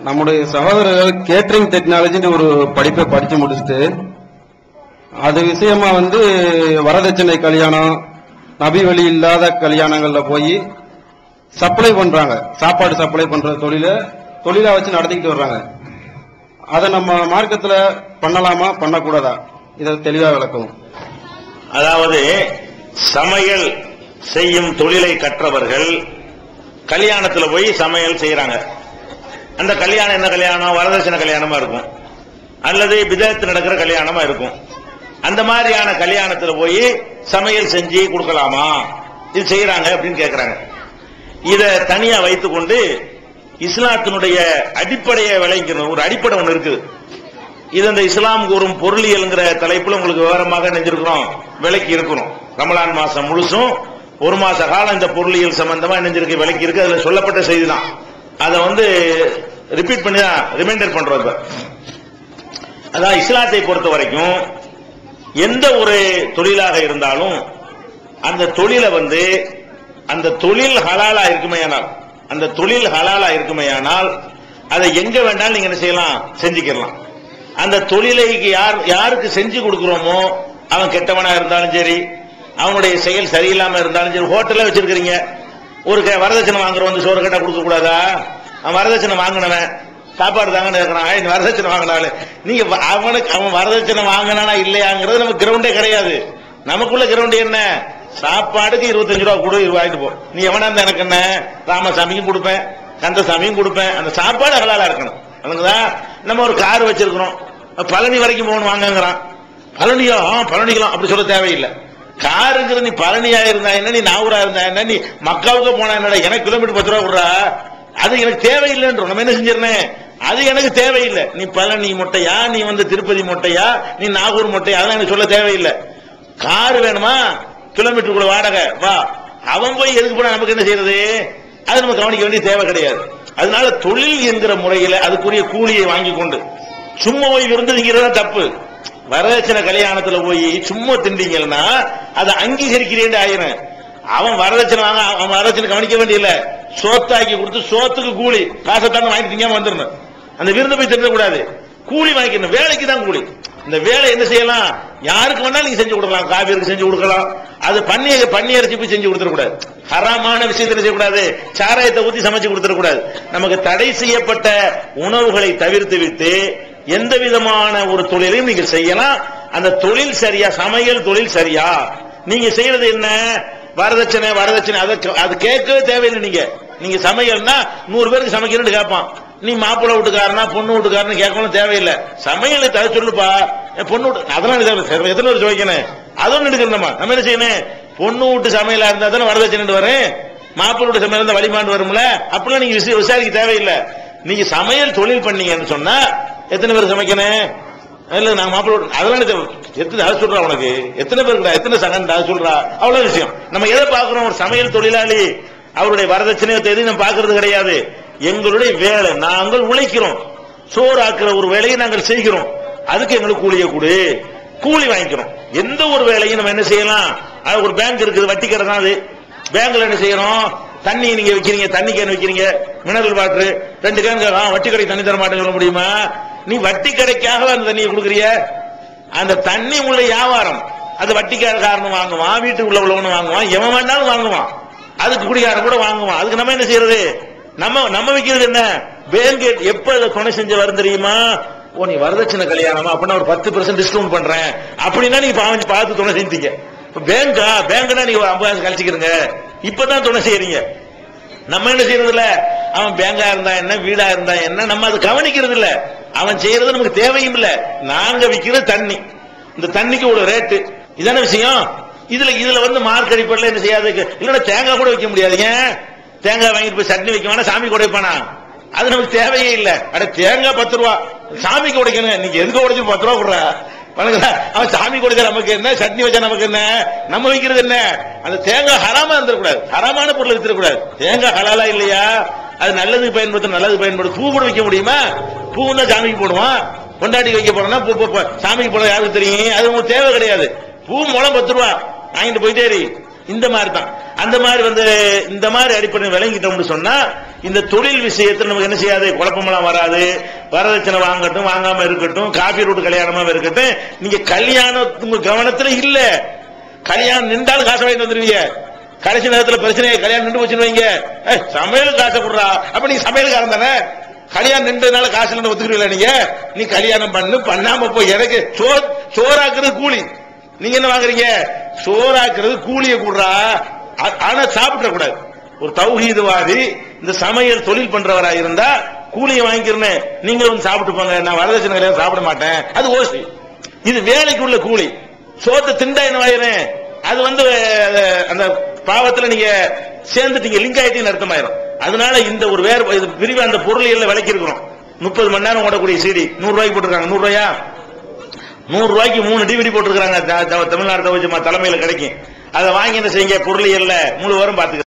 நம்முடைய சகோதரர்கள் கேட்டரிங் டெக்னாலஜின்னு ஒரு படிப்பை படித்து முடிச்சுட்டு அது விஷயமா வந்து வரதட்சணை கல்யாணம் நபி வழி இல்லாத கல்யாணங்கள்ல போய் சப்ளை பண்றாங்க. சாப்பாடு சப்ளை பண்ற தொழில தொழிலா வச்சு நடத்திக்கிட்டு வர்றாங்க. அதை நம்ம மார்க்கத்துல பண்ணலாமா? பண்ணக்கூடாதா? இதை தெளிவா விளக்கவும். அதாவது சமையல் செய்யும் தொழிலை கற்றவர்கள் கல்யாணத்துல போய் சமையல் செய்யறாங்க அந்த கல்யாணம் என்ன கல்யாணம்? வரதட்சணை கல்யாணமா இருக்கும். அல்லது விதத்து நடக்கிற கல்யாணமா இருக்கும். அந்த மாதிரியான கல்யாணத்துல போய் சமையல் செஞ்சு கொடுக்கலாமா? இது செய்யறாங்க அப்படின்னு கேட்கிறாங்க இத தனியா வைத்துக்கொண்டு இஸ்லாத்தினுடைய அடிப்படையை விளைவிக்கணும் ஒரு அடிப்படை ஒன்று இருக்குது. இது இந்த இஸ்லாம் கூறும் பொருளியல்ங்கிற தலைப்புல உங்களுக்கு விவரமாக நெஞ்சிருக்கிறோம் விலைக்கு இருக்கிறோம் ரமலான் மாசம் முழுசும் ஒரு மாச காலம் இந்த பொருளியல் சம்பந்தமா நெஞ்சிருக்கு விலைக்கு இருக்கு. அதுல சொல்லப்பட்ட செய்தி தான் அதை வந்து ரிப்பீட் பண்ணி தான் ரிமைண்டர் பண்றோம் இப்ப. அதான் இஸ்லாத்தை பொறுத்த வரைக்கும் எந்த ஒரு தொழிலாக இருந்தாலும் அந்த தொழிலை வந்து அந்த தொழில் ஹலாலா இருக்குமையானால் அந்த தொழில் ஹலாலா இருக்குமையானால் அதை எங்க வேண்டாலும் நீங்க என்ன செய்யலாம்? செஞ்சுக்கலாம் அந்த தொழிலைக்கு யார் யாருக்கு செஞ்சு கொடுக்குறோமோ அவன் கெட்டவனா இருந்தாலும் சரி அவனுடைய செயல் சரியில்லாம இருந்தாலும் சரி ஹோட்டல்ல வச்சிருக்கிறீங்க ஒரு க- வரதட்சணை வாங்குற வந்து சோறு கேட்டா கொடுக்க கூடாதா? அவன் வரதட்சணை வாங்கினவன் சாப்பாடு தாங்கன்னு இருக்கிறான். வரதட்சணை வாங்கினாலே நீங்க அவனுக்கு அவன் வரதட்சணை வாங்கினானா இல்லையாங்கிறது நமக்கு கிரவுண்டே கிடையாது. நமக்குள்ள கிரவுண்ட் என்ன? சாப்பாடுக்கு இருபத்தஞ்சு ரூபா கொடு இது வாங்கிட்டு போ. நீ எவனா இருந்தா எனக்கு என்ன? ராமசாமிக்கும் கொடுப்பேன் கந்தசாமியும் கொடுப்பேன். அந்த சாப்பாடு ஹலாலா இருக்கணும். அதுங்களா? நம்ம ஒரு கார் வச்சிருக்கிறோம். பழனி வரைக்கும் போகணும் வாங்கங்கிறான். பழனியா? பழனிக்கலாம். அப்படி சொல்ல தேவையில்லை. காருங்கிற நீ பழனியா இருந்தா என்ன நீ நாகூரா இருந்தா என்ன நீ மக்காவுக்கு போனா என்னடா எனக்கு கிலோமீட்டர் பத்து ரூபா விடுறா அது எனக்கு தேவையில்லைன்றோம் நம்ம என்ன செஞ்சிருந்தேன் அது எனக்கு தேவையில்லை. நீ பழனி மொட்டையா நீ வந்து திருப்பதி மொட்டையா நீ நாகூர் மொட்டையா அதெல்லாம் எனக்கு சொல்ல தேவையில்லை. கார் வேணுமா? கிலோமீட்டருக்குள்ள வாடகை வா. அவன் போய் எதுக்கு போனா நமக்கு என்ன செய்யறது? அது நம்ம கவனிக்க வேண்டிய தேவை கிடையாது. அதனால தொழில் என்கிற முறையில அதுக்குரிய கூலியை வாங்கி கொண்டு சும்மா போய் விருந்து தப்பு. வரதட்சணை கல்யாணத்துல போய் சும்மா திண்டீங்கன்னா அதை அங்கீகரிக்கிறேன் ஆயிரம் அவன் வரதட்சணை வாங்க அவன் வரதட்சணை கவனிக்க வேண்டியதில்ல. சோத்தாக்கி கொடுத்து சோத்துக்கு கூலி காசை தாங்க வாங்கி திங்காம வந்துடணும். அந்த விருந்து போய் தின்ன கூடாது கூலி வாங்கிக்கணும் வேலைக்கு தான் கூலி. இந்த வேலை என்ன செய்யலாம்? யாருக்கு வேணாலும் நீங்க செஞ்சு கொடுக்கலாம். காவியருக்கு செஞ்சு கொடுக்கலாம். அது பண்ணி பண்ணி அரிசி போய் செஞ்சு கொடுத்துடக்கூடாது. ஹராமான விஷயத்தை செய்யக்கூடாது. சாராயத்தை ஊற்றி சமைச்சு கொடுத்துடக்கூடாது. நமக்கு தடை செய்யப்பட்ட உணவுகளை தவிர்த்து விட்டு எந்த விதமான ஒரு தொழிலையும் நீங்க செய்யலாம். அந்த தொழில் சரியா சமையல் தொழில் சரியா? நீங்க செய்யறது என்ன? வரதட்சணை வரதட்சணை அதை அது கேட்கவே தேவையில்லை நீங்க. நீங்க சமையல்னா நூறு பேருக்கு சமைக்கிறேன்னு கேட்பான். நீ மாப்பிள்ளை வீட்டுக்காரனா பொண்ணு வீட்டுக்காரன்னு கேட்கணும் தேவையில்லை. சமையலை தர சொல்லுப்பா. என் பொண்ணு வீட்டு அதெல்லாம் எத்தனை பேர் வைக்கணும் அதுவும் எடுக்கணுமா நம்ம. நம்ம என்ன செய்யணும்? பொண்ணு வீட்டு சமையலா இருந்தா தானே வரதட்சணை வரும். மாப்பிள்ளை வீட்டு சமையல் இருந்தா வழிமாண்டு வரும்ல. அப்படிலாம் நீங்க விசாரிக்க தேவையில்லை. நீங்க சமையல் தொழில் பண்ணீங்கன்னு சொன்னா எத்தனை பேர் சமைக்கணும்? இல்ல நான் மாப்பிள்ள அதெல்லாம் எத்தனை அதை சொல்றா உனக்கு. எத்தனை பேருக்குடா எத்தனை சகன் அதை சொல்றா? அவ்வளவு விஷயம். நம்ம எதை பாக்குறோம் ஒரு சமையல் தொழிலாளி அவருடைய வரதட்சணையை எதையும் நம்ம பாக்குறது கிடையாது. எங்களுடைய வேலை நாங்கள் உழைக்கிறோம். சோறு ஆக்குற ஒரு வேலையை நாங்கள் செய்கிறோம். அதுக்கு எங்களுக்கு கூலியை கொடு. கூலி வாங்கிக்கிறோம். எந்த ஒரு வேலையும் நம்ம என்ன செய்யலாம்? அது ஒரு பேங்க் இருக்குது வட்டி கடை தான் அது பேங்க்ல என்ன செய்யறோம்? தண்ணி நீங்க வைக்கிறீங்க தண்ணி கேன் வைக்கிறீங்க மினரல் வாட்டர் ரெண்டு கேன் வட்டி கடை தண்ணி தர மாட்டேன்னு சொல்ல முடியுமா? நீ வட்டி கடைக்காக அந்த தண்ணியை கொடுக்குறிய? அந்த தண்ணி உள்ள வியாபாரம். அது வட்டிக்கார காரணம் வாங்குவான் வீட்டுக்குள்ள உள்ளவனு வாங்குவான் எவன் வேண்டாலும் வாங்குவான். அதுக்கு குடிகாரன் கூட வாங்குவான். அதுக்கு நம்ம என்ன செய்யறது? நம்ம நம்ம வைக்கிறது என்ன? பேங்க் எப்ப இதை துணை செஞ்சு வரும் தெரியுமா? ஓ நீ வரதட்சணை கல்யாணமா? அப்படின்னா ஒரு பத்து பர்சன்ட் டிஸ்கவுண்ட் பண்றேன். அப்படின்னா நீங்க பாவஞ்சு பார்த்து துணை செஞ்சீங்க பேங்கா பேங்க்னா நீங்க ஐம்பதாயிரம் கழிச்சுக்கிறீங்க இப்பதான் துணை செய்யறீங்க. நம்ம என்ன செய்யறது இல்ல அவன் பேங்கா இருந்தா என்ன வீடா இருந்தா என்ன நம்ம அது கவனிக்கிறது இல்ல அவன் செய்யறது நமக்கு தேவையும் இல்ல நாங்க விக்கிறது தண்ணி. இந்த தண்ணிக்கு ஒரு ரேட்டு இதான விஷயம்? இதுல இதுல வந்து மார்க் அடிப்படையில் என்ன செய்யாது? இல்லன்னா தேங்காய் கூட வைக்க முடியாது. ஏன்? தேங்காய் வாங்கிட்டு போய் சட்னி வைக்க வேணா சாமி கூட அது நமக்கு தேவையே இல்ல. அட தேங்காய் பத்து ரூபா. சாமிக்கு உடைக்கணும் நீங்க எதுக்கு உடைச்சு பத்து ரூபா கொடுற? அவன் சாமி கொடுக்க நமக்கு என்ன? சட்னி வச்சா நமக்கு என்ன? நம்ம வைக்கிறது என்ன? அந்த தேங்காய் ஹராமா இருந்துடக்கூடாது. ஹராமான பொருள் வித்துடக்கூடாது. தேங்காய் ஹலாலா இல்லையா? அது நல்லது பயன்படுத்த நல்லது பயன்படுத்த பூ கூட வைக்க முடியுமா? பூ தான் சாமிக்கு போடுவான் கொண்டாடி வைக்க போறோம்னா பூ சாமிக்கு போட யாருக்கு தெரியும்? அது உங்களுக்கு தேவை கிடையாது. பூ மூலம் பத்து ரூபா. வாங்கிட்டு போயிட்டே இரு. இந்த மாதிரி தான். அந்த மாதிரி வந்து இந்த மாதிரி அடிப்படையில் விளங்கிட்டோம்னு சொன்னா இந்த தொழில் விஷயத்துல நமக்கு என்ன செய்யாது? குழப்பமெல்லாம் வராது. வரதட்சணை வாங்கட்டும் வாங்காம இருக்கட்டும் காபி ரூட் கல்யாணமா இருக்கட்டும். நீங்க கல்யாணம் உங்க கவனத்துல இல்ல. கல்யாணம் நின்றாலும் காசு வாங்கிட்டு வந்துருவீங்க. கடைசி நேரத்துல பிரச்சனையை கல்யாணம் நின்று வச்சுருவீங்க வைங்க. சமையல் காசை கொடுறா. அப்ப நீ சமையல்காரன் தானே? கல்யாணம் நின்றதுனால காசு இல்லைன்னு ஒத்துக்கிறீங்களா நீங்க? நீ கல்யாணம் பண்ணு பண்ணாம போய் எனக்கு சோறு சோறாக்குறது கூலி. நீங்க என்ன வாங்குறீங்க? சோறாக்குறது கூலிய கூடுறா. ஆனா சாப்பிட கூடாது ஒரு தௌஹீதுவாதி இந்த சமையல் தொழில் பண்றவரா இருந்தா கூலியை வாங்கிக்கிறேன். நீங்க வந்து சாப்பிட்டு போங்க. நான் வரதட்சணை கல்யாணம் சாப்பிட மாட்டேன். அது ஓசி. இது வேலைக்குள்ள கூலி. சோத்தை திண்டா என்ன வாயிறேன்? அது வந்து அந்த பாவத்துல நீங்க சேர்ந்துட்டீங்க லிங்காயத்தையும் அர்த்தமாயிரும். அதனால இந்த ஒரு வேற இது பிரிவு அந்த பொருள் எல்லாம் விலைக்கு இருக்கிறோம் முப்பது மணி நேரம் ஓடக்கூடிய சீடி நூறு ரூபாய்க்கு போட்டிருக்காங்க. நூறு ரூபாயா? நூறு ரூபாய்க்கு மூணு டிவிடி போட்டிருக்காங்க தமிழ்நாடு தலைமையில் தலைமையில கிடைக்கும். அதை வாங்கி என்ன செய்யுங்க? பொருளியல்ல முழு வாரம் பாத்துக்க